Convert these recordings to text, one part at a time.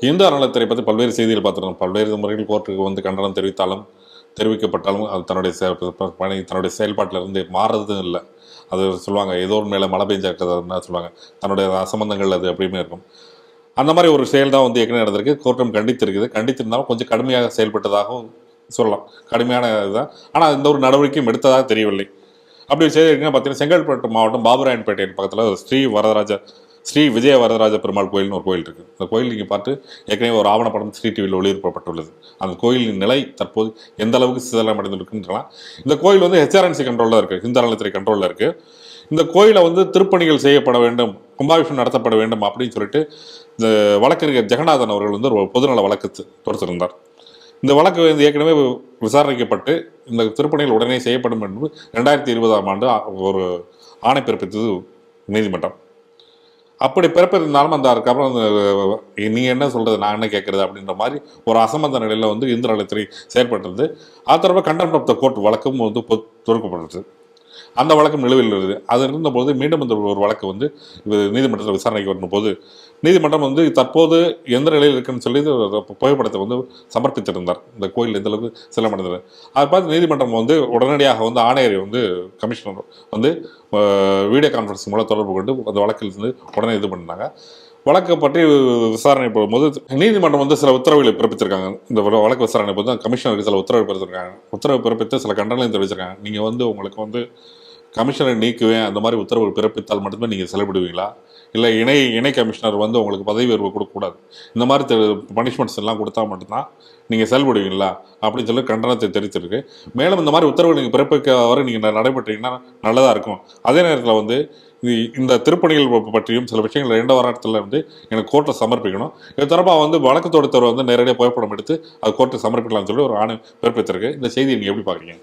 இந்து அறநிலையத்துறை பற்றி பல்வேறு செய்திகள் பார்த்துருக்கோம் பல்வேறு முறைகள் கோர்ட்டுக்கு வந்து கண்டனம் தெரிவித்தாலும் தெரிவிக்கப்பட்டாலும் அது தன்னுடைய செ- பணி தன்னுடைய செயல்பாட்டிலிருந்து மாறுறதும் இல்லை. அது சொல்லுவாங்க ஏதோ ஒரு மேலே மழை பெஞ்சாக்கிறதுனா சொல்லுவாங்க தன்னுடைய அசம்பந்தங்கள் அது அப்படியுமே இருக்கும். அந்த மாதிரி ஒரு செயல் தான் வந்து ஏற்கனவே நடந்திருக்கு. கோர்ட்டம் கண்டித்திருக்குது. கண்டித்திருந்தாலும் கொஞ்சம் கடுமையாக செயல்பட்டதாகவும் சொல்லலாம். கடுமையான இதுதான். ஆனால் இந்த ஒரு நடவடிக்கையும் எடுத்ததாக தெரியவில்லை. அப்படி செய்திருக்கீங்கன்னா பார்த்தீங்கன்னா செங்கல்பட்டு மாவட்டம் பாபுராயன்பேட்டையின் பக்கத்தில் ஸ்ரீ வரதராஜ ஸ்ரீ விஜய வரதராஜ பெருமாள் கோயில்னு ஒரு கோயில் இருக்குது அந்த கோயில் நீங்கள் பார்த்து ஏற்கனவே ஒரு ஆவணப்படம் ஸ்ரீ டிவியில் ஒளிபரப்பப்பட்டுள்ளது. அந்த கோயிலின் நிலை தற்போது எந்த அளவுக்கு சிதலம் அடைந்துருக்குன்றலாம் இந்த கோயில் வந்து ஹெச்ஆர்என்சி கண்ட்ரோலில் இருக்குது இந்து அறநிலையத்துறை கண்ட்ரோலில் இருக்குது இந்த கோயிலை வந்து திருப்பணிகள் செய்யப்பட வேண்டும் கும்பாபிஷேகம் நடத்தப்பட வேண்டும் அப்படின்னு சொல்லிட்டு இந்த வழக்கறிஞர் ஜெகநாதன் அவர்கள் வந்து ஒரு பொதுநல வழக்கு தொடுத்திருந்தார். இந்த வழக்கு வந்து ஏற்கனவே விசாரணைக்கப்பட்டு இந்த திருப்பணிகள் உடனே செய்யப்படும் என்று ரெண்டாயிரத்தி இருபதாம் ஆண்டு ஒரு ஆணை பிறப்பித்தது நீதிமன்றம். அப்படி பிறப்பிருந்தாலும் அந்த அதுக்கப்புறம் அந்த நீங்கள் என்ன சொல்றது? நான் என்ன கேட்கறது அப்படின்ற மாதிரி ஒரு அசம்பந்த நிலையில வந்து இந்து செயற்பட்டது அது தொடர்பாக கண்டெம்ட் ஆஃப் த கோர்ட் வழக்கமும் வந்து பொ- அந்த வழக்கம் நிலுவையில் இருக்குது அது இருந்தபோது மீண்டும் இந்த ஒரு வழக்கு வந்து நீதிமன்றத்தில் விசாரணைக்கு வரும்போது நீதிமன்றம் வந்து தற்போது எந்த நிலையில் இருக்குன்னு சொல்லி புகைப்படத்தை வந்து சமர்ப்பித்திருந்தார். இந்த கோயில் எந்த அளவுக்கு செல்லமடைந்தது அதை பார்த்து நீதிமன்றம் வந்து உடனடியாக வந்து ஆணையரை வந்து கமிஷனர் வந்து வீடியோ கான்ஃபரன்ஸ் மூலம் தொடர்பு கொண்டு அந்த வழக்கில் இருந்து உடனே இது பண்ணாங்க வழக்கை பற்றி விசாரணை போகும்போது நீதிமன்றம் வந்து சில உத்தரவுகளை பிறப்பித்திருக்காங்க இந்த வழ- வழக்கு விசாரணை போது கமிஷனருக்கு சில உத்தரவு பிறப்பித்திருக்காங்க உத்தரவு பிறப்பித்து சில கண்டனங்களையும் தெரிவிச்சிருக்காங்க. நீங்கள் வந்து உங்களுக்கு வந்து கமிஷனை நீக்குவேன் அந்த மாதிரி உத்தரவு பிறப்பித்தால் மட்டுமே நீங்கள் செயல்படுவீங்களா? இல்லை இணை இணை கமிஷனர் வந்து உங்களுக்கு பதவி உயர்வு கொடுக்கக்கூடாது. இந்த மாதிரி பனிஷ்மெண்ட்ஸ் எல்லாம் கொடுத்தா மட்டும்தான் நீங்கள் செயல்படுவீங்களா? அப்படின்னு சொல்லி கண்டனத்தை தெரிவித்திருக்கு மேலும் இந்த மாதிரி உத்தரவு நீங்கள் பிறப்பிக்க வரை நீங்கள் நடைபெற்றீங்கன்னா நல்லதாக இருக்கும். அதே நேரத்தில் வந்து இந்த திருப்பணிகள் பற்றியும் சில விஷயங்கள் ரெண்டு வாரத்தில் வந்து எனக்கு கோர்ட்டை சமர்ப்பிக்கணும். இது தொடர்பாக வந்து வழக்கு தொடுத்தவர் வந்து நேரடியாக புகைப்படம் எடுத்து அது கோர்ட்டை சமர்ப்பிக்கலாம்னு சொல்லி ஒரு ஆணை பிறப்பித்திருக்கு. இந்த செய்தியை நீங்கள் எப்படி பார்க்குறீங்க?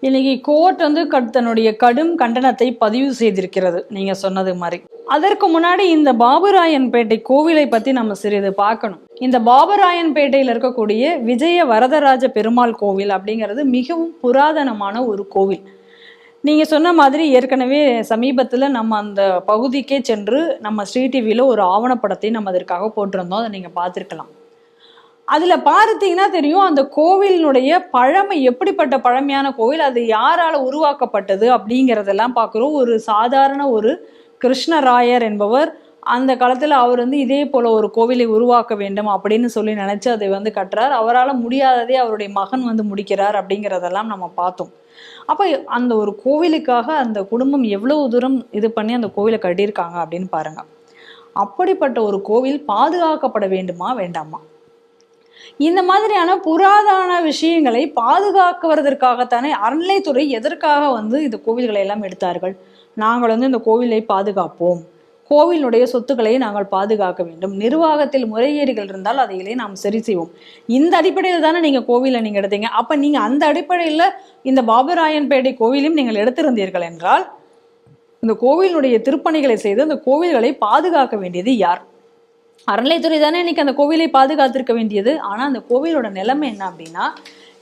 இன்னைக்கு கோர்ட் வந்து கட்- தன்னுடைய கடும் கண்டனத்தை பதிவு செய்திருக்கிறது. நீங்க சொன்னது மாதிரி. அதற்கு முன்னாடி இந்த பாபுராயன்பேட்டை கோவிலை பத்தி நம்ம சிறிது பார்க்கணும். இந்த பாபுராயன்பேட்டையில் இருக்கக்கூடிய விஜய வரதராஜ பெருமாள் கோவில் அப்படிங்கிறது மிகவும் புராதனமான ஒரு கோவில். நீங்க சொன்ன மாதிரி ஏற்கனவே சமீபத்துல நம்ம அந்த பகுதிக்கே சென்று நம்ம ஸ்ரீ டிவியில ஒரு ஆவணப்படத்தை நம்ம அதற்காக போட்டிருந்தோம். அதை நீங்க பார்த்துருக்கலாம். அதில் பார்த்தீங்கன்னா தெரியும் அந்த கோவிலினுடைய பழமை எப்படிப்பட்ட பழமையான கோவில் அது யாரால உருவாக்கப்பட்டது அப்படிங்கிறதெல்லாம் பார்க்குறோம். ஒரு சாதாரண ஒரு கிருஷ்ணராயர் என்பவர் அந்த காலத்தில் அவர் வந்து இதே போல ஒரு கோவிலை உருவாக்க வேண்டும் அப்படின்னு சொல்லி நினச்சி அதை வந்து கட்டுறார். அவரால் முடியாததே அவருடைய மகன் வந்து முடிக்கிறார் அப்படிங்கிறதெல்லாம் நம்ம பார்த்தோம். அப்போ அந்த ஒரு கோவிலுக்காக அந்த குடும்பம் எவ்வளவு தூரம் இது பண்ணி அந்த கோவிலை கட்டியிருக்காங்க அப்படின்னு பாருங்க. அப்படிப்பட்ட ஒரு கோவில் பாதுகாக்கப்பட வேண்டுமா வேண்டாமா? இந்த மாதிரியான புராதன விஷயங்களை பாதுகாக்குவதற்காகத்தானே அறநிலைத்துறை எதற்காக வந்து இந்த கோவில்களை எல்லாம் எடுத்தார்கள்? நாங்கள் வந்து இந்த கோவிலை பாதுகாப்போம். கோவிலுடைய சொத்துக்களை நாங்கள் பாதுகாக்க வேண்டும். நிர்வாகத்தில் முறைகேடுகள் இருந்தால் அதையிலே நாம் சரி செய்வோம். இந்த அடிப்படையில் தானே நீங்க கோவிலை நீங்க எடுத்தீங்க. அப்போ நீங்க அந்த அடிப்படையில் இந்த பாபுராயன்பேட்டை கோவிலையும் நீங்கள் எடுத்திருந்தீர்கள் என்றால் இந்த கோவிலுடைய திருப்பணிகளை செய்து அந்த கோவில்களை பாதுகாக்க வேண்டியது யார்? அறநிலைத்துறை தானே இன்னைக்கு அந்த கோவிலை பாதுகாத்திருக்க வேண்டியது. ஆனால் அந்த கோவிலோட நிலைமை என்ன அப்படின்னா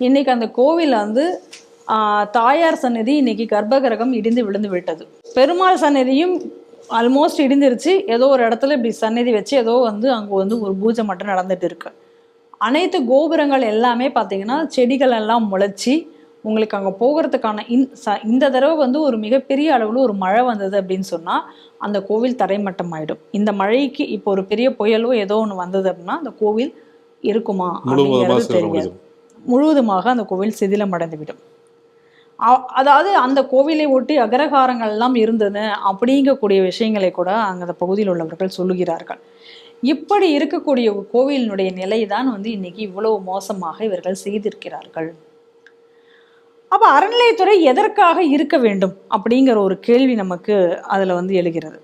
இன்னைக்கு அந்த கோவில் வந்து தாயார் சன்னதி இன்னைக்கு கர்ப்பகிரகம் இடிந்து விழுந்து விட்டது. பெருமாள் சன்னதியும் ஆல்மோஸ்ட் இடிந்துருச்சு. ஏதோ ஒரு இடத்துல இப்படி சன்னதி வச்சு ஏதோ வந்து அங்க வந்து ஒரு பூஜை மட்டும் நடந்துட்டு இருக்கு. அனைத்து கோபுரங்கள் எல்லாமே பார்த்தீங்கன்னா செடிகள் எல்லாம் முளைச்சி உங்களுக்கு அங்கே போகிறதுக்கான இந் ச- இந்த தடவை வந்து ஒரு மிகப்பெரிய அளவில் ஒரு மழை வந்தது அப்படின்னு சொன்னால் அந்த கோவில் தரைமட்டம் ஆயிடும். இந்த மழைக்கு இப்போ ஒரு பெரிய புயலோ ஏதோ ஒன்று வந்தது அப்படின்னா அந்த கோவில் இருக்குமா அப்படிங்கிறது தெரியாது. முழுவதுமாக அந்த கோவில் சிதிலமடைந்து விடும் அ- அதாவது அந்த கோவிலை ஒட்டி அகரகாரங்கள் எல்லாம் இருந்தது அப்படிங்கக்கூடிய விஷயங்களை கூட அந்த பகுதியில் உள்ளவர்கள் சொல்லுகிறார்கள். இப்படி இருக்கக்கூடிய கோவிலினுடைய நிலை தான் வந்து இன்னைக்கு இவ்வளவு மோசமாக இவர்கள் செய்திருக்கிறார்கள். அப்ப அறநிலையத்துறை எதற்காக இருக்க வேண்டும் அப்படிங்கிற ஒரு கேள்வி நமக்கு அதுல வந்து எழுகிறது.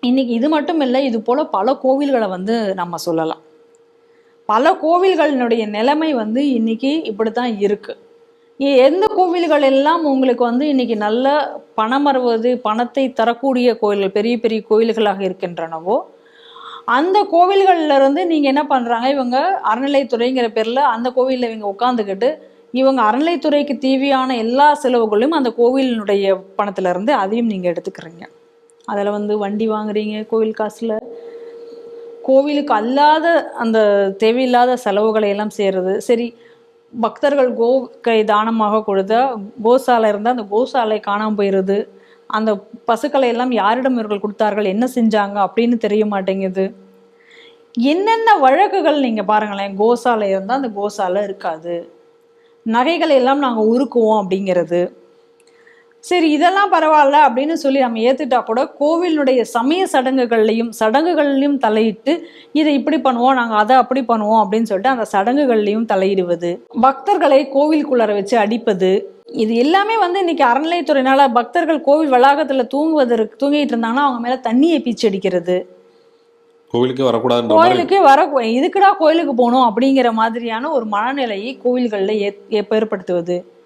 இன்னைக்கு இது மட்டும் இல்லை இது போல பல கோவில்களை வந்து நம்ம சொல்லலாம். பல கோவில்களினுடைய நிலைமை வந்து இன்னைக்கு இப்படித்தான் இருக்கு. எந்த கோவில்கள் எல்லாம் உங்களுக்கு வந்து இன்னைக்கு நல்ல பணம் வருவது பணத்தை தரக்கூடிய கோயில்கள் பெரிய பெரிய கோயில்களாக இருக்கின்றனவோ அந்த கோவில்கள்ல இருந்து நீங்க என்ன பண்றாங்க? இவங்க அறநிலைத்துறைங்கிற பேர்ல அந்த கோவில்ல இவங்க உட்காந்துக்கிட்டு இவங்க அறநிலைத்துறைக்கு தேவையான எல்லா செலவுகளையும் அந்த கோவிலினுடைய பணத்துல இருந்து அதையும் நீங்க எடுத்துக்கிறீங்க. அதில் வந்து வண்டி வாங்குறீங்க கோவில் காசில். கோவிலுக்கு அல்லாத அந்த தேவையில்லாத செலவுகளை எல்லாம் செய்கிறது சரி பக்தர்கள் கோக்கை தானமாக கொடுத்த கோசாலை இருந்தால் அந்த கோசாலை காணாமல் போயிடுது அந்த பசுக்களை எல்லாம் யாரிடம் இவர்கள் கொடுத்தார்கள்? என்ன செஞ்சாங்க? அப்படின்னு தெரிய மாட்டேங்குது. என்னென்ன வழக்குகள் நீங்கள் பாருங்களேன் கோசாலை இருந்தால் அந்த கோசாலை இருக்காது. நகைகளை எல்லாம் நாங்கள் உருக்குவோம் அப்படிங்கிறது. சரி இதெல்லாம் பரவாயில்ல அப்படின்னு சொல்லி நம்ம ஏத்துட்டா கூட கோவிலுடைய சமய சடங்குகள்லையும் சடங்குகள்லையும் தலையிட்டு இதை இப்படி பண்ணுவோம் நாங்கள் அதை அப்படி பண்ணுவோம் அப்படின்னு சொல்லிட்டு அந்த சடங்குகள்லையும் தலையிடுவது. பக்தர்களை கோவிலுக்குள்ளார வச்சு அடிப்பது. இது எல்லாமே வந்து இன்னைக்கு அறநிலையத்துறையினால பக்தர்கள் கோவில் வளாகத்துல தூங்குவதற்கு தூங்கிட்டு இருந்தாங்கன்னா அவங்க மேல தண்ணியை பீச்சு அடிக்கிறது. கோவிலுக்கே வரக்கூடாதுன்ற மாதிரி. கோயிலுக்கே வர இதுக்குடா கோயிலுக்கு போகணும் அப்படிங்கிற மாதிரியான ஒரு மனநிலையை கோவில்களில் ஏற்ப- ஏற்படுத்துவது.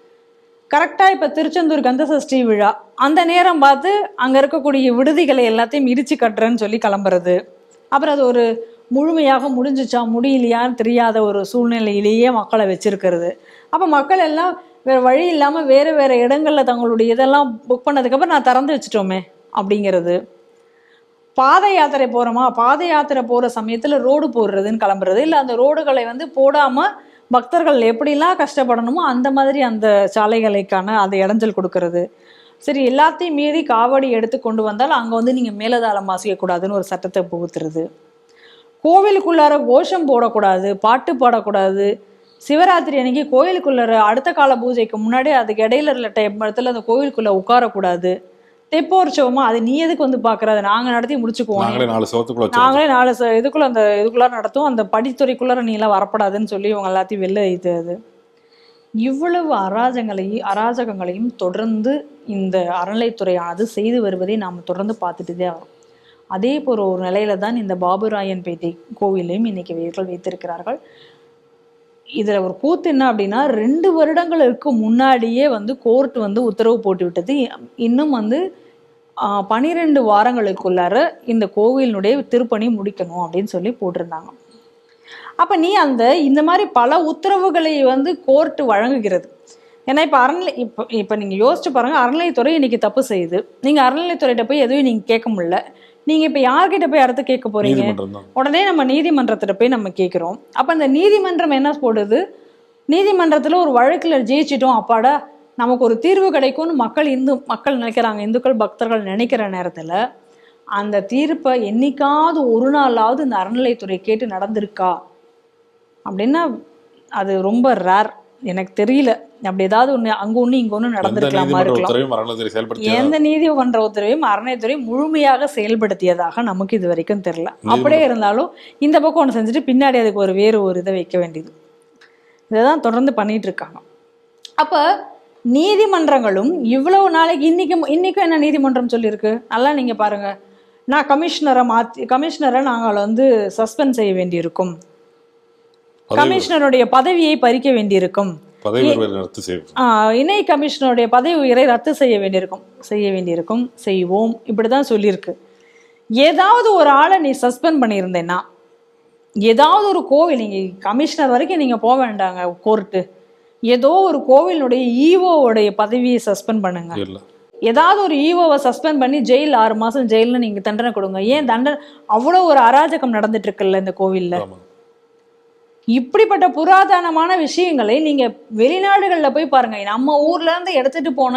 கரெக்டாக இப்போ திருச்செந்தூர் கந்த சஷ்டி விழா. அந்த நேரம் பார்த்து அங்கே இருக்கக்கூடிய விடுதிகளை எல்லாத்தையும் இடிச்சு கட்டுறேன்னு சொல்லி கிளம்புறது. அப்புறம் அது ஒரு முழுமையாக முடிஞ்சிச்சா முடியலையான்னு தெரியாத ஒரு சூழ்நிலையிலேயே மக்களை வச்சிருக்கிறது. அப்போ மக்கள் எல்லாம் வேறு வழி இல்லாமல் வேறு வேறு இடங்களில் தங்களுடைய இதெல்லாம் புக் பண்ணதுக்கப்புறம் நான் திறந்து வச்சுட்டோமே அப்படிங்கிறது. பாத யாத்திரை போகிறோமா பாத யாத்திரை போகிற சமயத்தில் ரோடு போடுறதுன்னு கிளம்புறது. இல்லை அந்த ரோடுகளை வந்து போடாமல் பக்தர்கள் எப்படிலாம் கஷ்டப்படணுமோ அந்த மாதிரி அந்த சாலைகளுக்கான அந்த இடைஞ்சல் கொடுக்கறது. சரி எல்லாத்தையும் மீறி காவடி எடுத்து கொண்டு வந்தால் அங்கே வந்து நீங்கள் மேலதாளம் வாசிக்கக்கூடாதுன்னு ஒரு சட்டத்தை புகுத்துறது. கோவிலுக்குள்ளார கோஷம் போடக்கூடாது பாட்டு பாடக்கூடாது. சிவராத்திரி அன்னைக்கு கோயிலுக்குள்ளார அடுத்த கால பூஜைக்கு முன்னாடி அதுக்கு இடையில இருக்கிற டைம் இடத்துல அந்த கோவிலுக்குள்ளே உட்காரக்கூடாது. தெப்போற்சவமா அது நீ எதுக்கு வந்து பார்க்கற அதை நாங்கள் நடத்தி முடிச்சுக்குவோம். நாங்களே நாலு வச்சிருக்கோம் நாங்களே நாலு இதுக்குள்ள அந்த இதுக்குள்ளார நடத்தும் அந்த படித்துறைக்குள்ளார நீ எல்லாம் வரப்படாதுன்னு சொல்லி இவங்க எல்லாத்தையும் வெளில இது அது. இவ்வளவு அராஜகங்களையும் அராஜகங்களையும் தொடர்ந்து இந்த அறநிலைத்துறையானது செய்து வருவதை நாம் தொடர்ந்து பார்த்துட்டு தான் வரோம் அதே போல ஒரு நிலையில தான் இந்த பாபுராயன்பேட்டை கோவிலையும் இன்னைக்கு இவர்கள் வைத்திருக்கிறார்கள். இதில் ஒரு கூத்து என்ன அப்படின்னா ரெண்டு வருடங்களுக்கு முன்னாடியே வந்து கோர்ட் வந்து உத்தரவு போட்டு விட்டது இன்னும் வந்து பனிரெண்டு வாரங்களுக்குள்ளார இந்த கோவிலினுடைய திருப்பணி முடிக்கணும் அப்படின்னு சொல்லி போட்டிருந்தாங்க. அப்போ நீ அந்த இந்த மாதிரி பல உத்தரவுகளை வந்து கோர்ட்டு வழங்குகிறது. ஏன்னா இப்போ அறநிலை இப்போ இப்போ நீங்கள் யோசிச்சு பாருங்கள் அறநிலையத்துறை இன்னைக்கு தப்பு செய்யுது. நீங்கள் அறநிலையத்துறையிட்ட போய் எதுவும் நீங்கள் கேட்க முடியல. நீங்க இப்ப யார்கிட்ட போய் அடுத்து கேட்க போறீங்க? உடனே நம்ம நீதிமன்றத்துல போய் நம்ம கேட்குறோம். அப்ப அந்த நீதிமன்றம் என்ன போடுது? நீதிமன்றத்துல ஒரு வழக்குல ஜெயிச்சிட்டோம். அப்பாடா நமக்கு ஒரு தீர்வு கிடைக்கும்னு மக்கள் இந்து மக்கள் நினைக்கிறாங்க. இந்துக்கள் பக்தர்கள் நினைக்கிற நேரத்துல அந்த தீர்ப்பை என்னைக்காவது ஒரு நாளாவது இந்த அறநிலைத்துறை கேட்டு நடந்திருக்கா? அப்படின்னா அது ரொம்ப ரேர் எனக்கு தெரியல. அப்படி ஏதாவது ஒண்ணு அங்க ஒண்ணு இங்க எந்த நடந்திருக்கலாமா இருக்கலாம். எந்த நீதிமன்ற உத்தரவையும் அறநிலைத்துறை முழுமையாக செயல்படுத்தியதாக நமக்கு இது வரைக்கும் தெரியல. அப்படியே இருந்தாலும் இந்த பக்கம் ஒன்று செஞ்சுட்டு பின்னாடி அதுக்கு ஒரு வேறு ஒரு இதை வைக்க வேண்டியது. இதைதான் தொடர்ந்து பண்ணிட்டு இருக்காங்க. அப்ப நீதிமன்றங்களும் இவ்வளவு நாளைக்கு இன்னைக்கு இன்னைக்கும் என்ன நீதிமன்றம் சொல்லியிருக்கு? நல்லா நீங்க பாருங்க. நான் கமிஷனரை மாத்தி கமிஷனரை நாங்கள் வந்து சஸ்பெண்ட் செய்ய வேண்டியிருக்கும். கமிஷனருடைய பதவியை பறிக்க வேண்டியிருக்கும். இணை கமிஷனருடைய பதவி உயரை ரத்து செய்ய வேண்டியிருக்கும். செய்ய வேண்டியிருக்கும். செய்வோம். இப்படிதான் சொல்லியிருக்கு. ஏதாவது ஒரு ஆளை நீ சஸ்பெண்ட் பண்ணியிருந்தேன்னா ஏதாவது ஒரு கோவில் நீங்க கமிஷனர் வரைக்கும் நீங்க போக வேண்டாங்க கோர்ட்டு. ஏதோ ஒரு கோவிலுடைய ஈவோவுடைய பதவியை சஸ்பெண்ட் பண்ணுங்க. ஏதாவது ஒரு ஈவோவை சஸ்பெண்ட் பண்ணி ஜெயில் ஆறு மாசம் ஜெயில்னு நீங்க தண்டனை கொடுங்க. ஏன் தண்டனை அவ்வளோ ஒரு அராஜகம் நடந்துட்டு இருக்குல்ல இந்த கோவில்ல? இப்படிப்பட்ட புராதனமான விஷயங்களை நீங்கள் வெளிநாடுகளில் போய் பாருங்கள் நம்ம ஊர்லேருந்து எடுத்துகிட்டு எடுத்துட்டு போன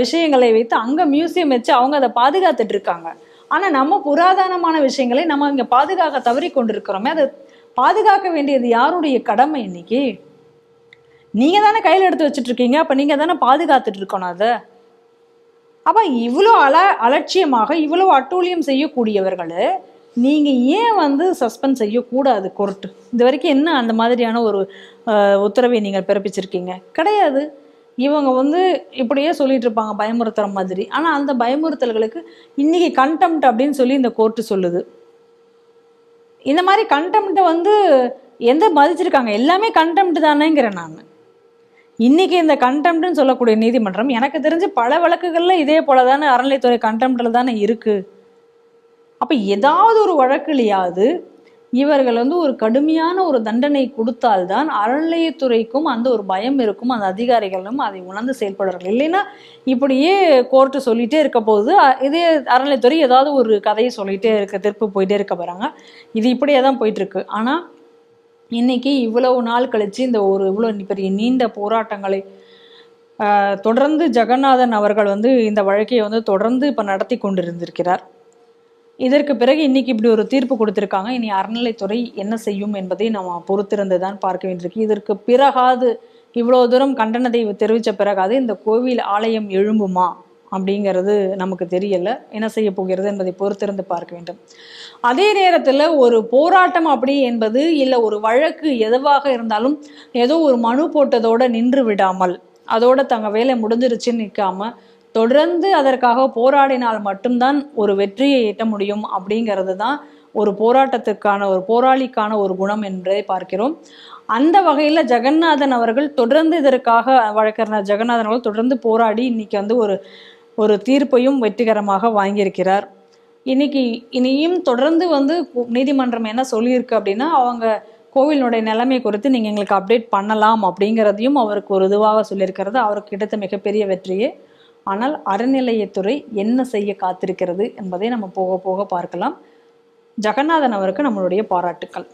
விஷயங்களை வைத்து அங்கே மியூசியம் வச்சு அவங்க அதை பாதுகாத்துட்டு இருக்காங்க. ஆனால் நம்ம புராதனமான விஷயங்களை நம்ம இங்கே பாதுகாக்க தவறி கொண்டிருக்கிறோமே. அதை பாதுகாக்க வேண்டியது யாருடைய கடமை இன்னைக்கு? நீங்கள் தானே கையில் எடுத்து வச்சுட்டு இருக்கீங்க. அப்போ நீங்கள் தானே பாதுகாத்துட்டு இருக்கணும் அதை. அப்போ இவ்வளோ அல அலட்சியமாக இவ்வளோ அட்டூழியம் செய்யக்கூடியவர்கள் நீங்கள் ஏன் வந்து சஸ்பெண்ட் செய்யக்கூடாது கோர்ட்டு இது வரைக்கும் என்ன அந்த மாதிரியான ஒரு உத்தரவை நீங்கள் பிறப்பிச்சிருக்கீங்க? கிடையாது. இவங்க வந்து இப்படியே சொல்லிட்டு இருப்பாங்க பயமுறுத்துற மாதிரி. ஆனால் அந்த பயமுறுத்தல்களுக்கு இன்னைக்கு கண்டெம்ட் அப்படின்னு சொல்லி இந்த கோர்ட்டு சொல்லுது. இந்த மாதிரி கண்டெம்ட்டை வந்து எந்த மதிச்சிருக்காங்க எல்லாமே கண்டெம்ட் தானேங்கிறேன் நான். இன்னைக்கு இந்த கண்டெம்ட்னு சொல்லக்கூடிய நீதிமன்றம் எனக்கு தெரிஞ்சு பல வழக்குகளில் இதே போல தானே அறநிலைத்துறை கண்டெம்ட்ல தானே இருக்குது அப்போ ஏதாவது ஒரு வழக்கிலையாவது இவர்கள் வந்து ஒரு கடுமையான ஒரு தண்டனை கொடுத்தால்தான் அறநிலையத்துறைக்கும் அந்த ஒரு பயம் இருக்கும் அந்த அதிகாரிகளும் அதை உணர்ந்து செயல்படுறார்கள். இல்லைன்னா இப்படியே கோர்ட்டு சொல்லிட்டே இருக்க போது இதே அறநிலையத்துறை ஏதாவது ஒரு கதையை சொல்லிட்டே இருக்க திருப்பி போயிட்டே இருக்க போகிறாங்க இது இப்படியே தான் போயிட்டு இருக்கு ஆனா இன்னைக்கு இவ்வளவு நாள் கழித்து இந்த ஒரு இவ்வளோ பெரிய நீண்ட போராட்டங்களை தொடர்ந்து ஜெகநாதன் அவர்கள் வந்து இந்த வழக்கையை வந்து தொடர்ந்து இப்போ நடத்தி கொண்டிருந்திருக்கிறார். இதற்கு பிறகு இன்னைக்கு இப்படி ஒரு தீர்ப்பு கொடுத்திருக்காங்க. இனி அறநிலைத்துறை என்ன செய்யும் என்பதை நம்ம பொறுத்திருந்து தான் பார்க்க வேண்டியிருக்கு. இதற்கு பிறகாது இவ்வளோ தூரம் கண்டனத்தை தெரிவித்த பிறகாது இந்த கோவில் ஆலயம் எழும்புமா அப்படிங்கிறது நமக்கு தெரியல. என்ன செய்ய போகிறது என்பதை பொறுத்திருந்து பார்க்க வேண்டும். அதே நேரத்தில் ஒரு போராட்டம் அப்படி என்பது இல்லை ஒரு வழக்கு எதுவாக இருந்தாலும் ஏதோ ஒரு மனு போட்டதோட நின்று விடாமல் அதோட தங்க வேலை முடிஞ்சிருச்சுன்னு நிற்காம தொடர்ந்து அதற்காக போராடினால் மட்டும்தான் ஒரு வெற்றியை எட்ட முடியும் அப்படிங்கிறது தான் ஒரு போராட்டத்துக்கான ஒரு போராளிக்கான ஒரு குணம் என்பதை பார்க்கிறோம். அந்த வகையில் ஜெகநாதன் அவர்கள் தொடர்ந்து இதற்காக வழக்கறிஞர் ஜெகநாதன் அவர்கள் தொடர்ந்து போராடி இன்னைக்கு வந்து ஒரு ஒரு தீர்ப்பையும் வெற்றிகரமாக வாங்கியிருக்கிறார். இன்னைக்கு இனியும் தொடர்ந்து வந்து நீதிமன்றம் என்ன சொல்லியிருக்கு அப்படின்னா அவங்க கோவிலினுடைய நிலைமை குறித்து நீங்கள் எங்களுக்கு அப்டேட் பண்ணலாம் அப்படிங்கிறதையும் அவருக்கு ஒரு இதுவாக சொல்லியிருக்கிறது. அவருக்கு கிடைத்த மிகப்பெரிய வெற்றியே. ஆனால் அறநிலையத்துறை என்ன செய்ய காத்திருக்கிறது என்பதை நம்ம போக போக பார்க்கலாம். ஜெகநாதன் அவருக்கு நம்மளுடைய பாராட்டுக்கள்.